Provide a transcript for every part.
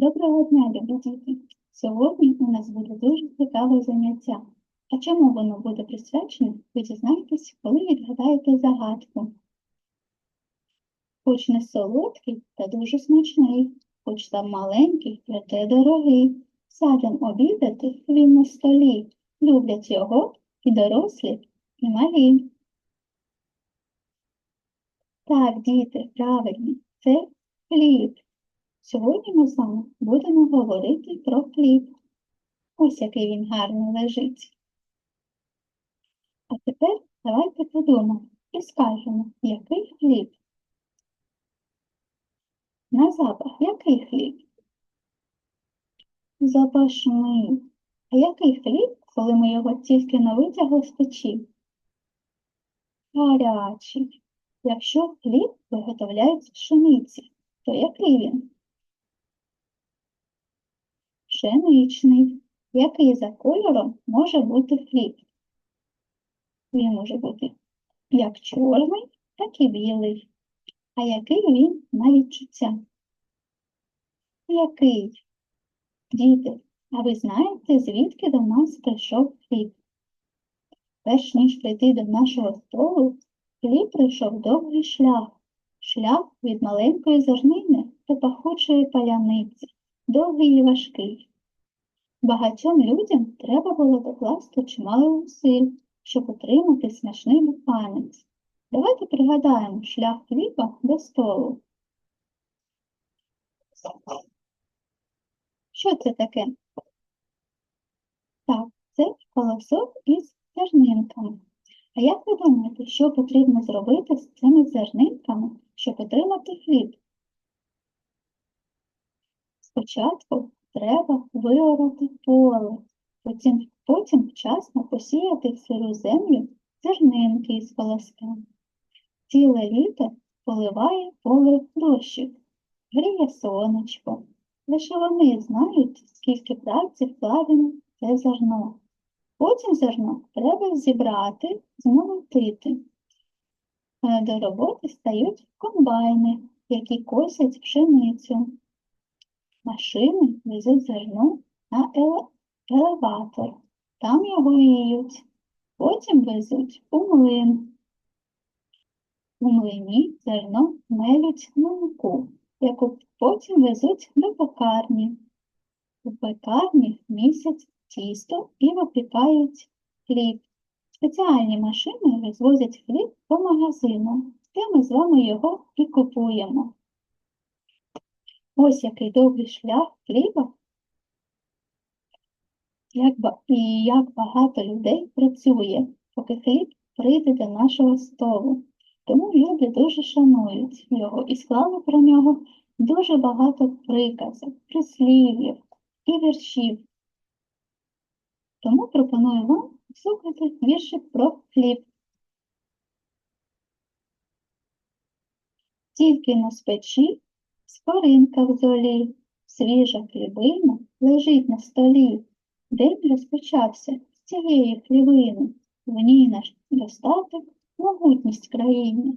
Доброго дня, любі діти! Сьогодні у нас буде дуже цікаве заняття. А чому воно буде присвячене, ви дізнаєтесь, коли відгадаєте загадку. Хоч не солодкий, та дуже смачний, хоч там маленький, проте дорогий. Сядем обідати він на столі. Люблять його і дорослі, і малі. Так, діти, правильно, це хліб. Сьогодні ми з вами будемо говорити про хліб. Ось який він гарно лежить. А тепер давайте подумаємо і скажемо, який хліб. На запах який хліб? Запашний. А який хліб, коли ми його тільки не витягли з печі? Гарячий. Якщо хліб виготовляють з пшениці, то який він? Пшеничний. Який за кольором може бути хліб? Він може бути як чорний, так і білий. А який він на відчуття? Який? Діти, а ви знаєте, звідки до нас прийшов хліб? Перш ніж прийти до нашого столу, хліб пройшов довгий шлях. Шлях від маленької зернини до пахучої паляниці, довгий і важкий. Багатьом людям треба було докласти чимало зусиль, щоб отримати смачний буханець. Давайте пригадаємо шлях хліба до столу. Що це таке? Так, це колосок із зернинками. А як ви думаєте, що потрібно зробити з цими зернинками, щоб отримати хліб? Спочатку треба виорати поле, потім, потім вчасно посіяти в сиру землю зернинки із колоска. Ціле літо поливає поле дощик, гріє сонечко. Лише вони знають, скільки праці вкладено це зерно. Потім зерно треба зібрати, змолотити. Е, До роботи стають комбайни, які косять пшеницю. Машини везуть зерно на еле- елеватор, там його віють, потім везуть у млин. У млині зерно мелють на муку, яку потім везуть до пекарні. У пекарні місяць тісто і випікають хліб. Спеціальні машини розвозять хліб по магазину, де ми з вами його і купуємо. Ось який довгий шлях хліба, як, і як багато людей працює, поки хліб прийде до нашого столу. Тому люди дуже шанують його і склали про нього дуже багато приказок, прислів'їв і віршів. Тому пропоную вам слухати віршик про хліб. Тільки на спечі скоринка в золі, свіжа хлібина лежить на столі. День розпочався з цієї хлібини, в ній наш достаток, могутність країни.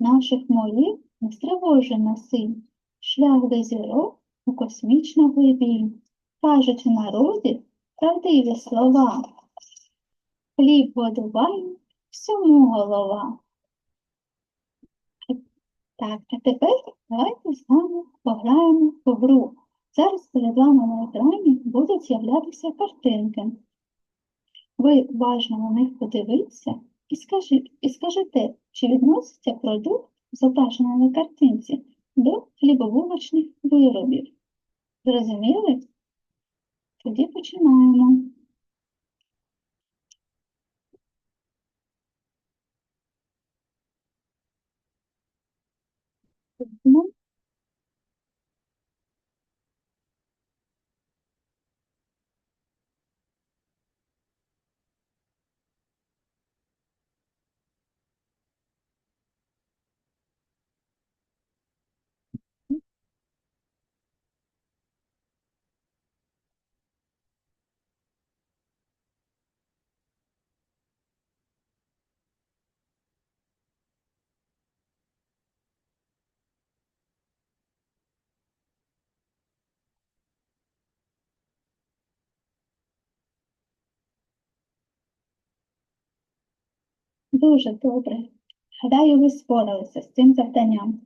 Наших молів не стривожена син, шлях до зірок у космічну глибінь. Кажуть у народі правдиві слова. Хліб годувальник, всьому голова. Так, а тепер давайте з вами пограємо в гру. Зараз перед вами на екрані будуть з'являтися картинки. Ви уважно на них подивіться і, скажи, і скажете, чи відноситься продукт, зображений на картинці, до хлібобулочних виробів. Зрозуміли? Тоді починаємо. próxima. Дуже добре. Гадаю, ви споралися з цим завданням.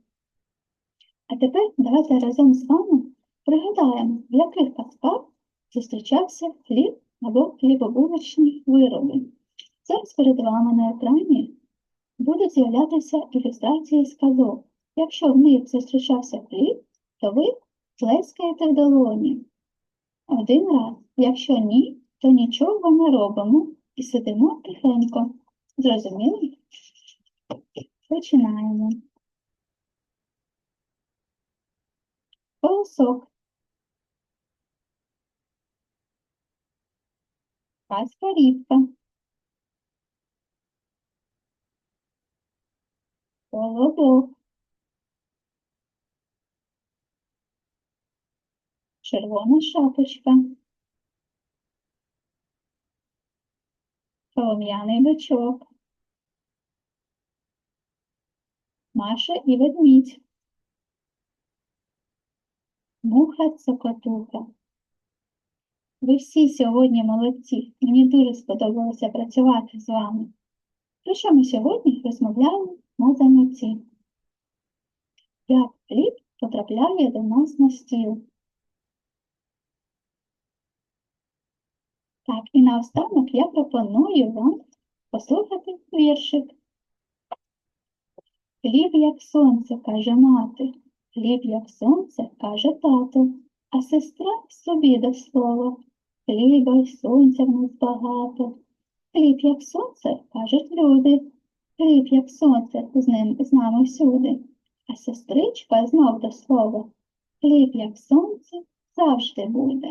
А тепер давайте разом з вами пригадаємо, в яких казках зустрічався хліб або хлібобулочні вироби. Зараз перед вами на екрані будуть з'являтися ілюстрації з казок. Якщо в них зустрічався хліб, то ви плескаєте в долоні. Один раз. Якщо ні, то нічого не робимо і сидимо тихенько. Зрозуміли? Починаємо. Колосок. Паспорівка. Колобок. Червона шапочка. Солом'яний бичок. Маша і ведмідь. Муха цокотуха. Ви всі сьогодні молодці. Мені дуже сподобалося працювати з вами. Про що ми сьогодні розмовляємо на занятті? Як хліб потрапляє до нас на стіл? Так, і наостанок я пропоную вам послухати віршик. Хліб, як сонце, каже мати, хліб, як сонце, каже тато, а сестра собі до слова. Хліба й сонця в нас багато. Хліб, як сонце, кажуть люди. Хліб, як сонце, з ним з нами всюди. А сестричка знов до слова. Хліб, як сонце, завжди буде.